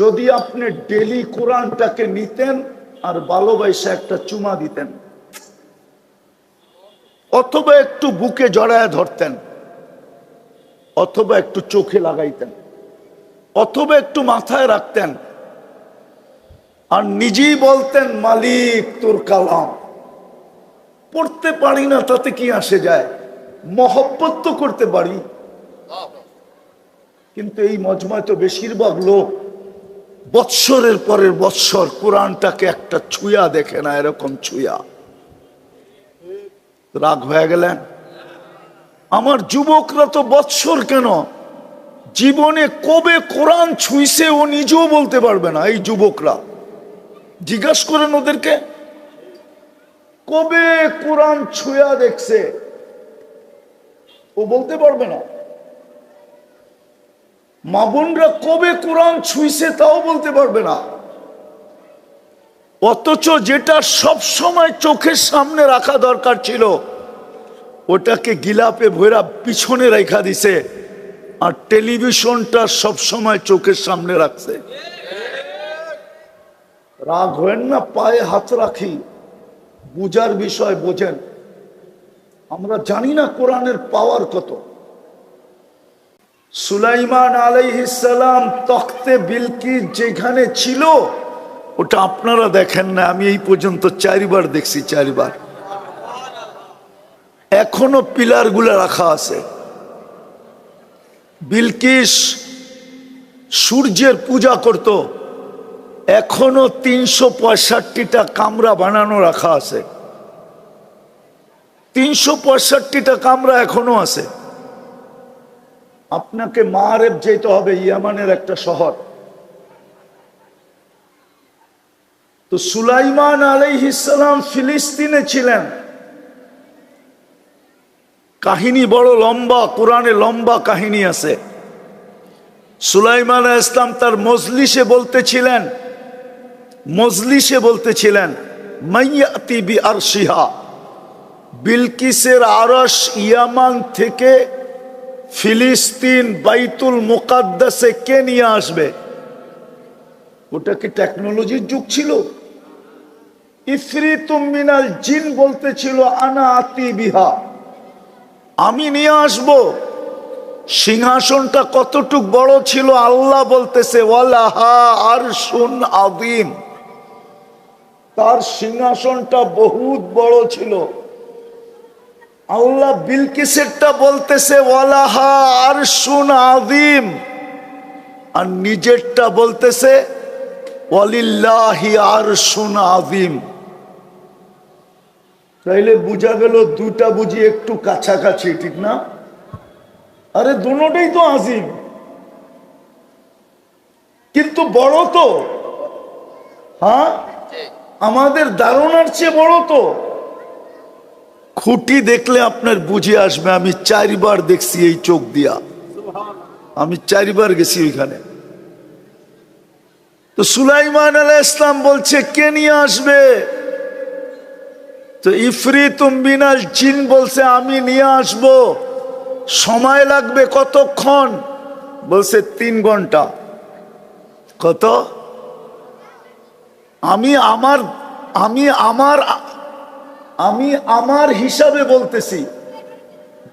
যদি আপনি ডেলি কোরআনটাকে নিতেন আর ভালোবাসা একটা চুমা দিতেন, অথবা একটু বুকে জড়ায় ধরতেন, অথবা একটু চোখে লাগাইতেন, অথবা একটু মাথায় রাখতেন, আর নিজেই বলতেন, মালিক তোর কালাম। পড়তে পারি না, তাতে কি আসে যায়? মহব্বত তো করতে পারি। কিন্তু এই মজমায় তো বেশিরভাগ লোক বৎসরের পরের বৎসর কোরআনটাকে একটা ছুঁয়া দেখে না, এরকম ছুঁয়া। রাগ হয়ে গেলেন? আমার যুবকরা তো বৎসর কেন? জীবনে কবে কোরআন ছুঁইছে ও নিজেও বলতে পারবে না, এই যুবকরা। জিজ্ঞাসা করেন ওদেরকে, কবে কোরআন ছুঁয়া দেখছে? ও বলতে পারবে না। মা বোনরা কবে কোরআন ছুঁইছে তাও বলতে পারবে না। অথচ যেটা সব সময় চোখের সামনে রাখা দরকার ছিল, ওটাকে গিলাপে ভৈরা পিছনে রেখা দিছে, আর টেলিভিশনটা সব সময় চোখের সামনে রাখছে। রাগ হয়েন না, পায়ে হাত রাখি, বুজার বিষয় বোঝেন। আমরা জানি না কোরআনের পাওয়ার কত। সুলাইমান আলাইহিসালাম তখতে বিলকি যেখানে ছিল, ওটা আপনারা দেখেন না, আমি এই পর্যন্ত চারিবার দেখছি চারিবার। এখনও পিলারগুলা রাখা আছে। বিলকিস সূর্যের পূজা করত, এখনও তিনশো পঁয়ষট্টিটা কামরা বানানো রাখা আছে। তিনশো পঁয়ষট্টিটা কামরা এখনও আছে। আপনাকে মারেব যেতে হবে ইয়ামানের একটা শহর। তো সুলাইমান আলাইহিসালাম ফিলিস্তিনে ছিলেন। কাহিনী বড় লম্বা, কোরআনে লম্বা কাহিনী আছে। সুলাইমান ইসলাম তার মজলিসে বলতেছিলেন মজলিসে বলতেছিলেন মাইয়াতি বি আরশিহা বিলকিসের আরস ইয়ামান থেকে ফিলিস্তিন বাইতুল মুকাদ্দাসে কে নিয়ে আসবে? ওটা কি টেকনোলজির যুগ ছিল? ইফরিতুম মিনাল জিন বলতেছিল আনা আতি বিহা। আমি নিয়ে আসব। সিংহাসনটা কতটুক বড় ছিল, আল্লাহ বলতেছে ওয়ালাহা আর শুন আদিম তার সিংহাসনটা বহুত বড় ছিল। আল্লাহ বিলকিসেরটা বলতেছে, ওয়ালাহা আর শুন আদিম আর নিজেরটা বলতেছে, ওয়ালিল্লাহি আর শুন আদিম তাইলে বোঝা গেল দুটা বুঝি একটু কাছাকাছি, ঠিক না? আরে দুটাই তো আজিম কিন্তু বড় তো। হ্যাঁ? আমাদের ধারণার চেয়ে বড় তো। খুঁটি দেখলে আপনার বুঝে আসবে, আমি চারবার দেখছি এই চোখ দিয়া। আমি চারবার গেছি ওইখানে। তো সুলাইমান আলাহ ইসলাম বলছে, কে নিয়ে আসবে? তো ইফরি বিনাল চিন বলছে, আমি নিয়ে আসব। সময় লাগবে কতক্ষণ? বলছে, তিন ঘণ্টা। কত? আমি আমার আমি আমার আমি আমার হিসাবে বলতেছি,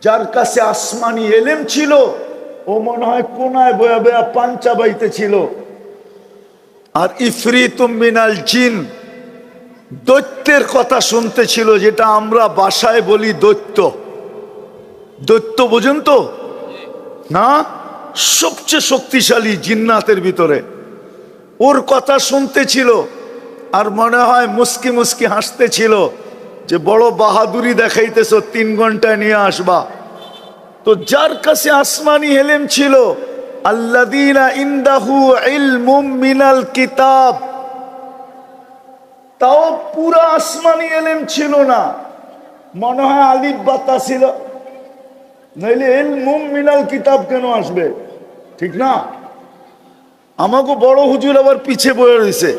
যার কাছে আসমানি এলেম ছিল, ও মনে হয় কোনায় বয়া বয়া পাঞ্চা বাইতে ছিল। আর ইফরি মিনাল জিন, দৈত্যের কথা শুনতে ছিল যেটা আমরা বাসায় বলি দৈত্য। দৈত্য বোঝেন তো? না? সবচেয়ে শক্তিশালী জিন্নাতের ভিতরে। ওর কথা শুনতে ছিল আর মনে হয় মুস্কি মুস্কি হাসতে ছিল যে বড় বাহাদুরি দেখাইতেছ, তিন ঘন্টায় নিয়ে আসবা। তো যার কাছে আসমানি হেলেম ছিল আল্লাদিনা ইন্দাহু ইলমুম মিনাল কিতাব, তাও পুরো আসমানি এলেম ছিল না। মনে হয় আলিফ বাতা ছিল। নইলে ইলমুম মিনাল কিতাব কেন আসবে? ঠিক না? আমাকে বড় হুজুর আবার পিছে বয়ে রয়েছে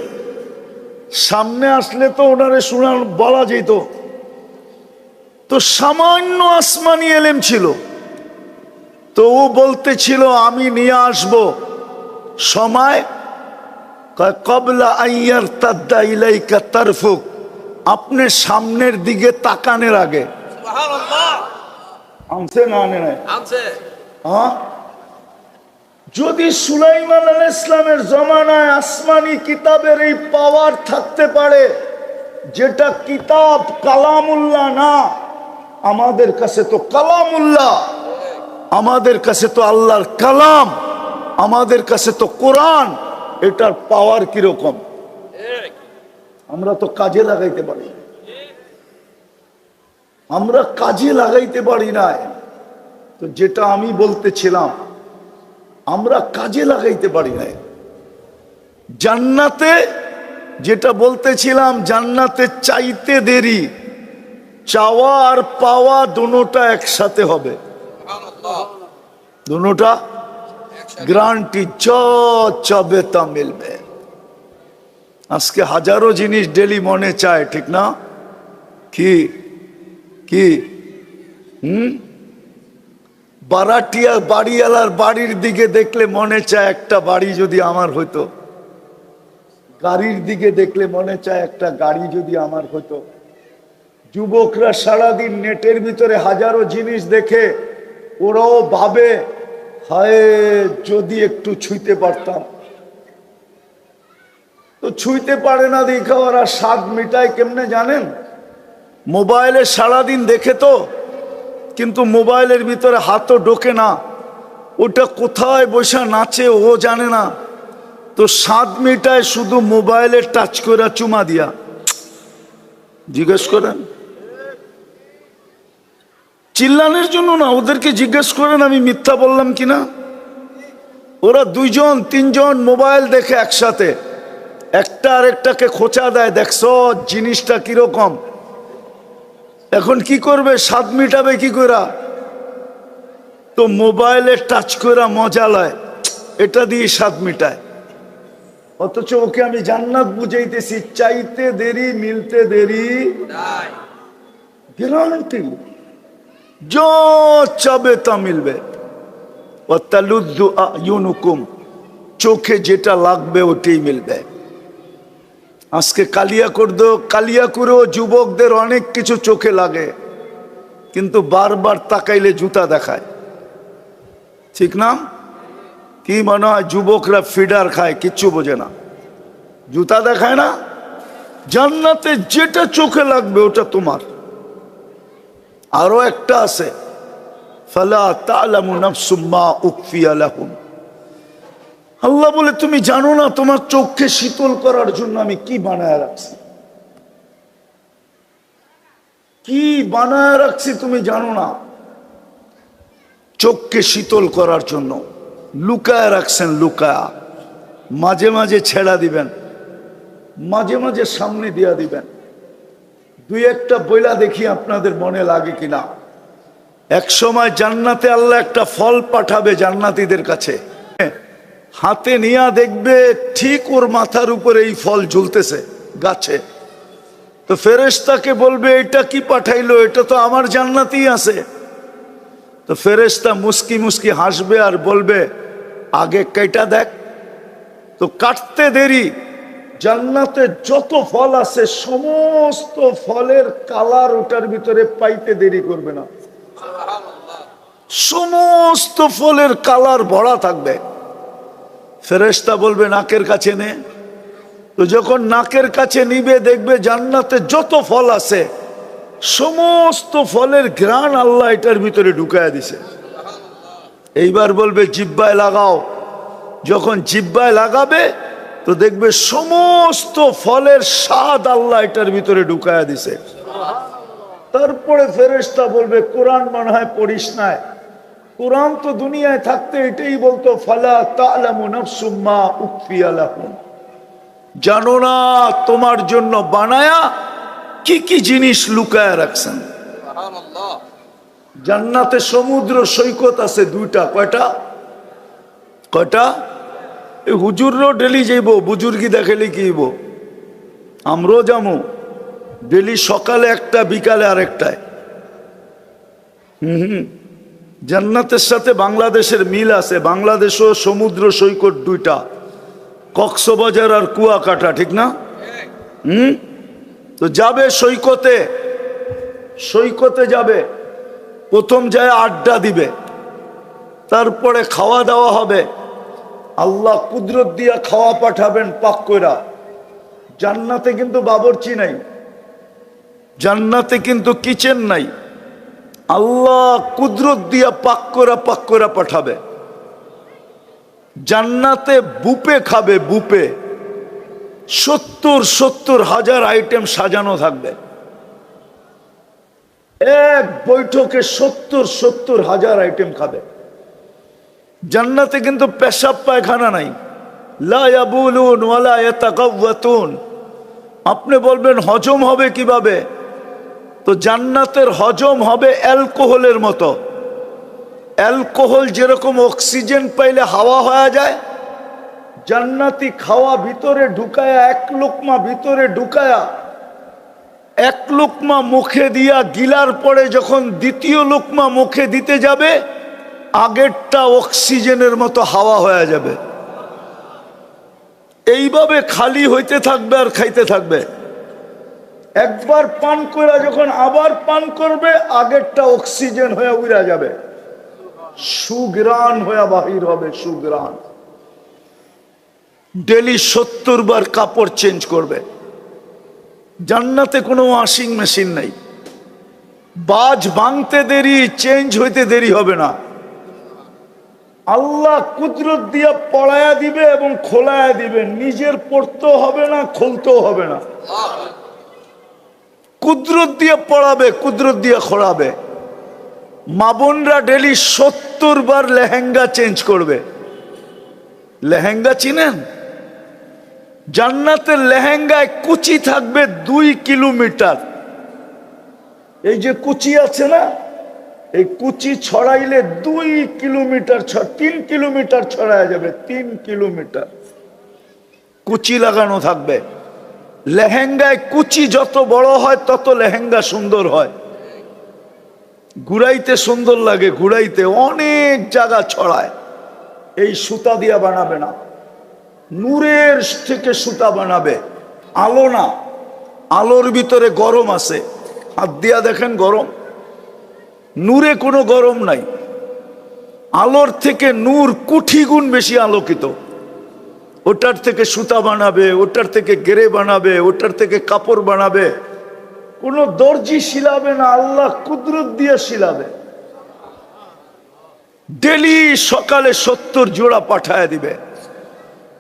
সামনে আসলে তো ওনারে শোনার বলা যেত তো সামান্য আসমানি এলেম ছিল। তো ও বলতেছিল আমি নিয়ে আসব। সময়? কবলা আইয়ার তাদ্দা ইলাইকা তারফুক। আপনি সামনের দিকে তাকানের আগে। আনছে না আনে নাই? হ্যাঁ? যদি সুলাইমান আল ইসলামের জমানায় আসমানি কিতাবের এই পাওয়ার থাকতে পারে যেটা কিতাব কালামুল্লাহ না আমাদের কাছে তো কালামুল্লাহ, আমাদের কাছে তো আল্লাহর কালাম, আমাদের কাছে তো কোরআন, এটার পাওয়ার কীরকম? আমরা তো কাজে লাগাইতে পারি আমরা কাজে লাগাইতে পারি না। তো যেটা আমি বলতেছিলাম, আমরা কাজে লাগাইতে পারি না। জান্নাতে যেটা বলতেছিলাম, জান্নাতে চাইতে দেরি। চাওয়া আর পাওয়া দুটোটা একসাথে হবে। দুটোটা গ্রান্টি চ চাবে তা মিলবে। আজকে হাজারো জিনিস ডেলি মনে চায় ঠিক না? কি? কি? হুম? বারাটিয়া বাড়িওয়ালার বাড়ির দিকে দেখলে মনে চায় একটা বাড়ি যদি আমার হতো গাড়ির দিকে দেখলে মনে চায় একটা গাড়ি যদি আমার হতো যুবকরা সারাদিন নেটের ভিতরে হাজারো জিনিস দেখে ওরাও ভাবে, হায়, যদি একটু ছুঁইতে পারতাম। তো ছুঁইতে পারে না দেখা ওরা স্বাদ মিটায় কেমনে জানেন? মোবাইলে সারাদিন দেখে তো, কিন্তু মোবাইলের ভিতরে হাতও ঢোকে না। ওটা কোথায় বসে নাচে ও জানে না। তো স্বাদ মিটায় শুধু মোবাইলে টাচ করে চুমা দিয়া। জিজ্ঞেস করেন চিল্লানের জন্য না ওদেরকে জিজ্ঞেস করেন আমি মিথ্যা বললাম কিনা ওরা দুইজন তিনজন মোবাইল দেখে একসাথে। একটা আরেকটাকে খোঁচা দেয় দেখছ জিনিসটা কীরকম? এখন কি করবে? স্বাদ মিটাবে কি করা তো মোবাইলে টাচ করা মজা লয়। এটা দিয়ে স্বাদ মিটায়। অথচ ওকে আমি জান্নাত বুঝাইতেছি চাইতে দেরি মিলতে দেরি। গ্যারান্টি। যা চাবে তা মিলবে চোখে যেটা লাগবে ওটাই মিলবে আজকে কালিয়া করদ কালিয়া করেও যুবকদের অনেক কিছু চোখে লাগে কিন্তু বারবার তাকাইলে জুতা দেখায় ঠিক না কি মনে হয় যুবকরা ফিডার খায় কিচ্ছু বোঝে না জুতা দেখায় না জান্নাতে যেটা চোখে লাগবে ওটা তোমার আরও একটা আছে আল্লাহ বলে, তুমি জানো না তোমার চোখকে শীতল করার জন্য আমি কি বানায় রাখছি? কি বানায় রাখছি তুমি জানো না? চোখকে শীতল করার জন্য। লুকায় রাখছেন, লুকায়া। মাঝে মাঝে ছেড়া দিবেন, মাঝে মাঝে সামনে দিয়া দিবেন। দুই একটা বইলা দেখি আপনাদের মনে লাগে কিনা। এক সময় জান্নাতে আল্লাহ একটা ফল পাঠাবে জান্নাতীদের কাছে। হাতে নিয়া দেখবে ঠিক ওর মাথার উপরে এই ফল ঝুলতেছে গাছে। তো ফেরেশতাকে বলবে এটা কি পাঠাইলো? এটা তো আমার জান্নাতেই আছে। তো ফেরেশতা মুস্কি মুস্কি হাসবে আর বলবে, আগে কেটা দেখ। তো কাটতে দেরি। জান্নাতে যত ফল আছে, সমস্ত ফলের কালার ওটার ভিতরে পাইতে দেরি করবে না। সমস্ত ফলের কালার ভরা থাকবে। ফেরেশতা বলবে, নাকের কাছে নে। তো যখন নাকের কাছে নিবে, দেখবে জান্নাতে যত ফল আছে, সমস্ত ফলের ঘ্রাণ আল্লাহ এটার ভিতরে ঢুকায় দিছে। এইবার বলবে, জিব্বায় লাগাও। যখন জিব্বায় লাগাবে তো দেখবে সমস্ত ফলের স্বাদ আল্লাহ এটার ভিতরে ঢুকায় দিছে। তারপরে ফেরেশতা বলবে কোরআন মনে হয় পড়িস নাই। কোরআন তো দুনিয়ায় থাকতে এটাই বলতো ফালা তালামু নাফসুম্মা উকফিয়া জানো না তোমার জন্য বানায়া কি কি জিনিস লুকায় রাখছেন? জান্নাতে সমুদ্র সৈকত আছে দুইটা কয়টা? কয়টা? হুজুরও ডেলি যাইব, বুজুর্গি দেখালে কি হইব? আমরাও যাব ডেলি সকালে একটা, বিকালে আরেকটায়। হুম জান্নাতের সাথে বাংলাদেশের মিল আছে। বাংলাদেশও সমুদ্র সৈকত দুইটা। কক্সবাজার আর কুয়াকাটা, ঠিক না? হুম? তো যাবে সৈকতে। সৈকতে যাবে। প্রথম যায় আড্ডা দিবে। তারপরে খাওয়া দাওয়া হবে। আল্লাহ কুদরত দিয়া খাওয়া পাঠাবেন পাক কইরা। জান্নাতে কিন্তু বাবরচি নাই। জান্নাতে কিন্তু কিচেন নাই। আল্লাহ কুদরত দিয়া পাক করা পাক করা পাঠাবে। জান্নাতে বুপে খাবে বুপে। সত্তর সত্তর হাজার আইটেম সাজানো থাকবে। এক বৈঠকে সত্তর সত্তর হাজার আইটেম খাবে। জান্নাতে কিন্তু পেশাব পায়খানা নাই। ওয়ালা আপনি বলবেন, হজম হবে কীভাবে? তো জান্নাতের হজম হবে অ্যালকোহলের মতো। অ্যালকোহল যেরকম অক্সিজেন পাইলে হাওয়া হয়ে যায়, জান্নাতি খাওয়া ভিতরে ঢুকায়া, এক লোকমা ভিতরে ঢুকায়া, এক লোকমা মুখে দিয়া গিলার পরে যখন দ্বিতীয় লোকমা মুখে দিতে যাবে আগেরটা অক্সিজেনের মতো হাওয়া হয়ে যাবে। এইভাবে খালি হইতে থাকবে আর খাইতে থাকবে। একবার পান করে যখন আবার পান করবে, আগেরটা অক্সিজেন হয়ে উড়া যাবে। সুগ্রাণ হয়ে বাহির হবে সুগ্রাণ ডেলি সত্তর বার কাপড় চেঞ্জ করবে। জান্নাতে কোনো ওয়াশিং মেশিন নাই। বাজ ভাঙতে দেরি, চেঞ্জ হইতে দেরি হবে না। আল্লাহ কুদরত দিয়া পড়ায়া দিবে এবং খোলায়া দিবে। নিজের পড়তেও হবে না, খুলতেও হবে না। কুদরত দিয়ে পড়াবে, কুদরত দিয়ে খোড়াবে মা বোনরা ডেলি সত্তর বার লেহেঙ্গা চেঞ্জ করবে। লেহেঙ্গা চিনেন? জান্নাতের লেহেঙ্গায় কুচি থাকবে দুই কিলোমিটার। এই যে কুচি আছে না এই কুচি ছড়াইলে দুই কিলোমিটার তিন কিলোমিটার ছড়ায় যাবে, তিন কিলোমিটার। কুচি লাগানো থাকবে। লেহেঙ্গায় কুচি যত বড় হয়, তত লেহেঙ্গা সুন্দর হয়। ঘুরাইতে সুন্দর লাগে, ঘুরাইতে অনেক জায়গা ছড়ায়। এই সুতা দিয়া বানাবে না। নূরের থেকে সুতা বানাবে। আলো না। আলোর ভিতরে গরম আছে। হাত দিয়া দেখেন গরম। নূরে কোনো গরম নাই। আলোর থেকে নূর কুঠি গুণ বেশি আলোকিত। ওটার থেকে সুতা বানাবে, ওটার থেকে গেরে বানাবে, ওটার থেকে কাপড় বানাবে। কোনো দর্জি শিলাবে না, আল্লাহ কুদরত দিয়ে শিলাবে। ডেলি সকালে সত্তর জোড়া পাঠায় দিবে।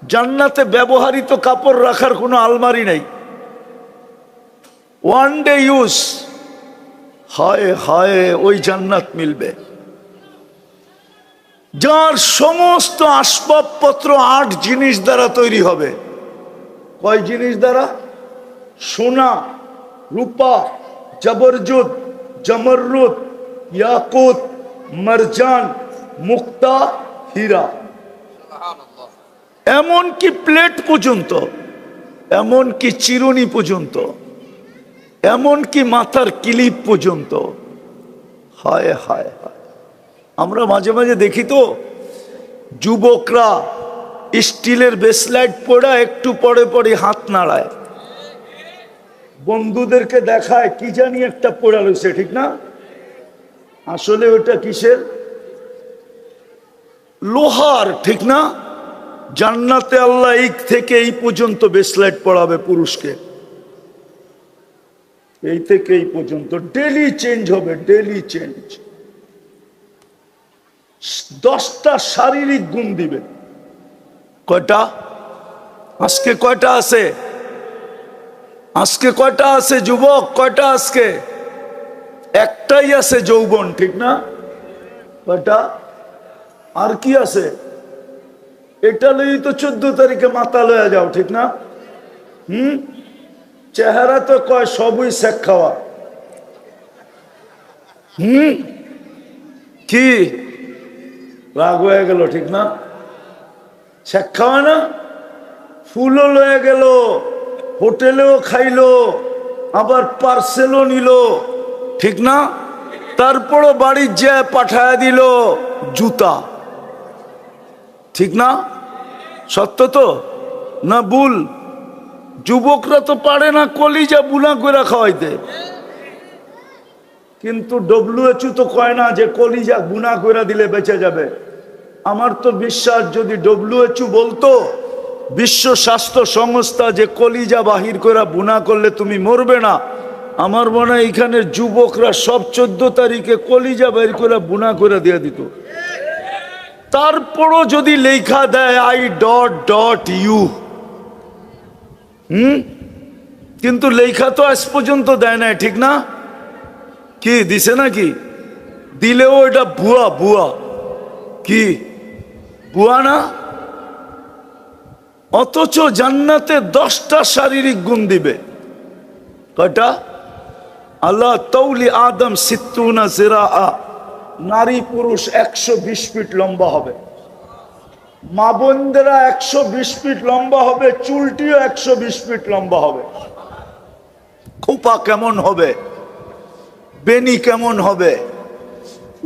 জান্নাতে ব্যবহারিত কাপড় রাখার কোনো আলমারি নেই। ওয়ান ডে ইউজ হায় হায়, ওই জান্নাত মিলবে। যার সমস্ত আসবাবপত্র আট জিনিস দ্বারা তৈরি হবে। কয় জিনিস দ্বারা? সোনা, রূপা জবরজুদ জমরুদ ইয়াকুত, মরজান, মুক্তা, হীরা। সুবহানাল্লাহ এমন কি প্লেট পর্যন্ত এমন কি চিরুনি পর্যন্ত। এমন কি মাথার কিলিপ পর্যন্ত। হায় হায় হায়। আমরা মাঝে মাঝে দেখি তো, যুবকরা স্টিলের বেসলাইট পড়া একটু পরে পরে হাত নাড়ায়। বন্ধুদেরকে দেখায়, কি জানি একটা পড়া রয়েছে ঠিক না? আসলে ওটা কিসের? লোহার, ঠিক না? জান্নাতে আল্লাহ এই থেকে এই পর্যন্ত বেসলাইট পড়াবে পুরুষকে। এই থেকে এই পর্যন্ত ডেলি চেঞ্জ হবে ডেলি চেঞ্জ দশটা শারীরিক গুণ দিবে। কয়টা? আজকে কয়টা আছে? আজকে কয়টা আছে যুবক? কয়টা আজকে? একটাই আছে যৌবন, ঠিক না? কয়টা? আর কি আছে? এটা লই তো চোদ্দ তারিখে মাথা লয়ে যাও, ঠিক না? হুম? চেহারা তো কয় সবই শেখ খাওয়া। হুম? কি? রাগ হয়ে গেল, ঠিক না? শেখ খাওয়া না? ফুলও লয়ে গেল, হোটেলেও খাইলো, আবার পার্সেলও নিল, ঠিক না? তারপরও বাড়ির যে পাঠায় দিল, জুতা। ঠিক না? সত্য তো? না বুল যুবকরা তো পারে না কলিজা বুনা করে খাওয়াইতে। কিন্তু ডব্লিউএচও তো কয় না যে কলিজা বুনা করে দিলে বেঁচে যাবে। আমার তো বিশ্বাস যদি ডব্লিউএচও বলতো, বিশ্ব স্বাস্থ্য সংস্থা যে কলিজা বাহির করে বুনা করলে তুমি মরবে না। আমার মনে হয় এখানের যুবকরা সব চোদ্দ তারিখে কলিজা বাহির করে বুনা করে দিয়ে দিত। তারপরও যদি লেখা দেয় আই ডট ডট ইউ হুম? কিন্তু লেখা তো আজ পর্যন্ত দেয় না ঠিক না? কি, দিছে নাকি? দিলেও এটা বুয়া বুয়া কি? বুয়া না? অথচ জান্নাতে দশটা শারীরিক গুণ দিবে। কয়টা? আল্লাহ তৌলি আদম সিত্তুনা জিরা নারী পুরুষ একশো বিশ ফিট লম্বা হবে। মা বোনদেরা একশো বিশ ফিট লম্বা হবে, চুলটিও একশো বিশ ফিট লম্বা হবে। খোপা কেমন হবে? বেনি কেমন হবে?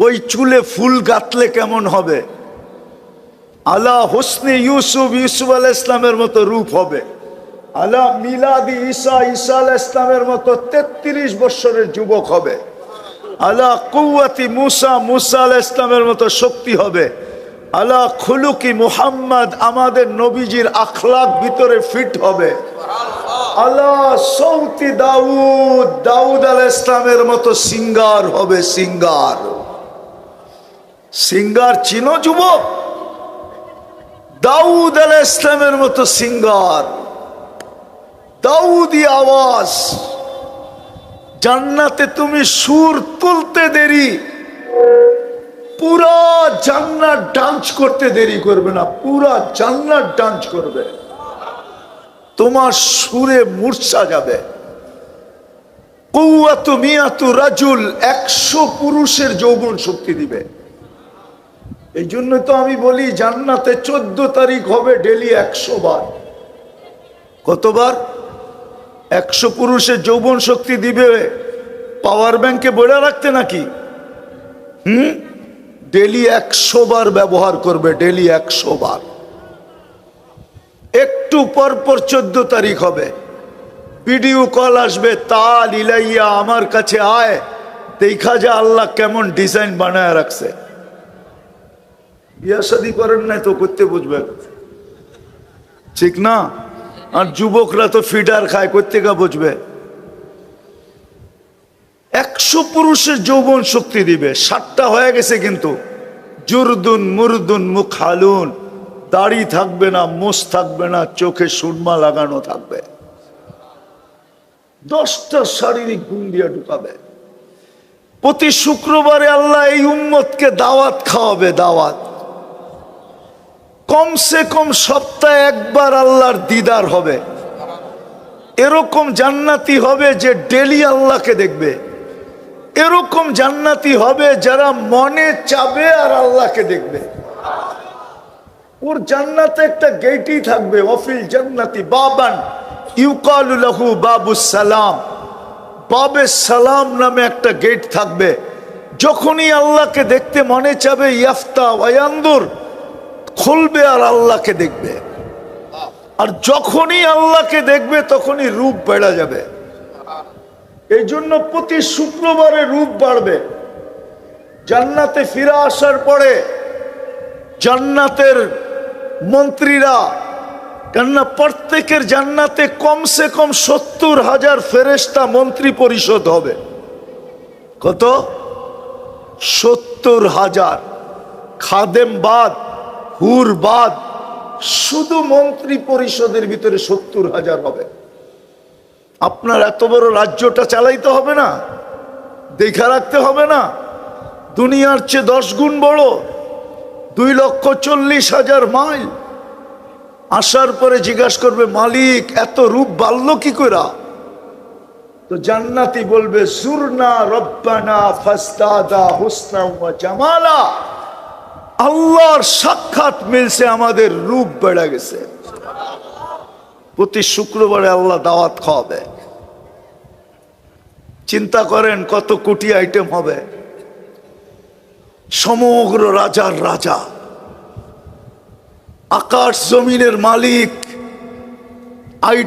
ওই চুলে ফুল গাতলে কেমন হবে? আলা হোসনে ইউসুফ ইউসুফ আল ইসলামের মতো রূপ হবে। আলা মিলাদি ঈসা ঈসা আল ইসলামের মতো তেত্রিশ বৎসরের যুবক হবে। আলা কৌয়াতি মুসা মুসা আল ইসলামের মতো শক্তি হবে। আলা খুলুকি মুহাম্মদ, আমাদের নবীজির আখলাক ভিতরে ফিট হবে। আলা সৌতি দাউদ দাউদ আল ইসলামের মতো সিঙ্গার হবে, সিঙ্গার। সিঙ্গার চিনো যুবক? দাউদ আল ইসলামের মতো সিঙ্গার। দাউদি আওয়াজ, জান্নাতে তুমি সুর তুলতে দেরি। পুরা জান্নাত ডান্স করতে দেরি করবে না, পুরা জান্নাত ডান্স করবে। তোমার সুরে মূর্ছা যাবে। কৌয়াত মিয়াতু রাজুল একশো পুরুষের যৌবন শক্তি দিবে। এই জন্য তো আমি বলি, জান্নাতে চোদ্দ তারিখ হবে ডেলি একশো বার। কতবার? একশো পুরুষের যৌবন শক্তি দিবে। পাওয়ার ব্যাংকে বলে রাখতে নাকি? হুম? ডেলি একশো বার ব্যবহার করবে, ডেলি একশো বার। একটু পর পর চোদ্দ তারিখ হবে। ভিডিও কল আসবে, তাল ইলাইয়া আমার কাছে আয়, দেখা যা আল্লাহ কেমন ডিজাইন বানায় রাখছে। বিয়া শাদি করেন নাই তো, করতে বুঝবেন ঠিক না? আর যুবকরা তো ফিডার খায়, করতে গা বুঝবে। একশো পুরুষের যৌবন শক্তি দিবে, ষাটটা হয়ে গেছে কিন্তু। জুরদুন, মুরদুন, মুখালুন, দাড়ি থাকবে না, মোষ থাকবে না, চোখে সুরমা লাগানো থাকবে। দশটা শারীরিক গুণ দিয়ে ঢুকাবে। প্রতি শুক্রবারে আল্লাহ এই উম্মতকে দাওয়াত খাওয়াবে, দাওয়াত। কমসে কম সপ্তাহে একবার আল্লাহর দিদার হবে। এরকম জান্নাতি হবে যে ডেলি আল্লাহকে দেখবে। এরকম জান্নাতি হবে যারা মনে চাবে আর আল্লাহকে দেখবে। ওর জান্নাতে একটা গেটই থাকবে, অফিল জান্নাতি, বাবান। ইউকালু লাহু বাবু সালাম। বাবে সালাম নামে একটা গেট থাকবে। যখনই আল্লাহকে দেখতে মনে চাবে, ইয়াফতা ওয়ায়ান্দুর, খুলবে আর আল্লাহকে দেখবে। আর যখনই আল্লাহকে দেখবে, তখনই রূপ বেড়া যাবে। এই জন্য প্রতি শুক্রবারে রূপ বাড়বে। জান্নাতে ফিরে আসার পরে জান্নাতের মন্ত্রীরা কেননা প্রত্যেকের জান্নাতে কমসে কম সত্তর হাজার ফেরেস্তা মন্ত্রী পরিষদ হবে। কত? সত্তর হাজার। খাদেম বাদ, হুর বাদ, শুধু মন্ত্রী পরিষদের ভিতরে সত্তর হাজার হবে। আপনার এত বড় রাজ্যটা চালাইতে হবে না, দেখা রাখতে হবে না। দুনিয়ার চেয়ে দশ গুণ বড়, দুই লক্ষ চল্লিশ হাজার মাইল। আসার পরে জিজ্ঞাসা করবে, মালিক, এত রূপ বাড়ল কি করা তো জান্নাতি বলবে সুরনা রব্বানা ফাস্তাদা হুসনা জামালা। আল্লাহর সাক্ষাৎ মিলছে আমাদের রূপ বেড়ে গেছে। প্রতি শুক্রবারে আল্লাহ দাওয়াত খাওয়াবে। চিন্তা করেন কত কোটি আইটেম হবে। সমগ্র রাজার রাজা। আকাশ জমিনের মালিক। আই